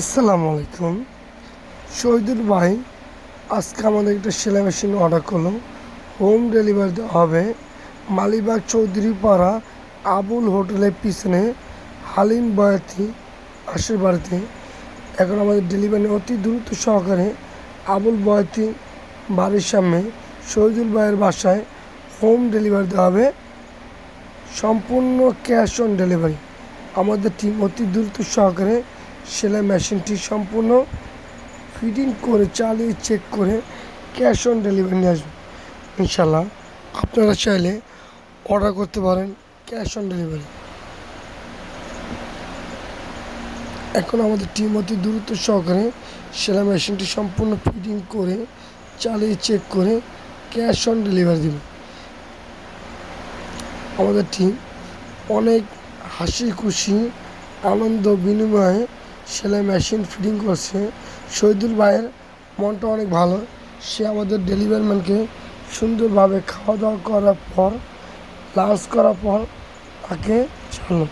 আসসালামু আলাইকুম। শহীদুল ভাই, আজকে আমাদের একটা সেলাই মেশিন অর্ডার করল। হোম ডেলিভারি হবে মালিবাগ চৌধুরী পাড়া আবুল হোটেলের পিছনে হালিম বয়াতি পাশের বাড়িতে এখন আমাদের ডেলিভারি অতি দ্রুত সহকারে আবুল বয়াতি বাড়ির সামনে শহীদুল ভাইয়ের বাসায় হোম ডেলিভারি দেওয়া হবে। সম্পূর্ণ ক্যাশ অন ডেলিভারি আমাদের টিম অতি দ্রুত সহকারে সেলাই মেশিনটি সম্পূর্ণ ফিটিং করে চালিয়ে চেক করে ক্যাশ অন ডেলিভারি নিয়ে আসবে। ইনশাল্লাহ আপনারা চাইলে অর্ডার করতে পারেন ক্যাশ অন ডেলিভারি। এখন আমাদের টিম অতি দ্রুত সহকারে সেলাই মেশিনটি সম্পূর্ণ ফিটিং করে চালিয়ে চেক করে ক্যাশ অন ডেলিভারি দেবে। আমাদের টিম অনেক হাসি খুশি আনন্দ বিনিময়ে সেলাই মেশিন ফিটিং করছে। শহীদুল ভাইয়ের মনটা অনেক ভালো। সে আমাদের ডেলিভারি ম্যানকে সুন্দরভাবে খাওয়া দাওয়া করার পর লাঞ্চ করার পর তাকে ছাড়লো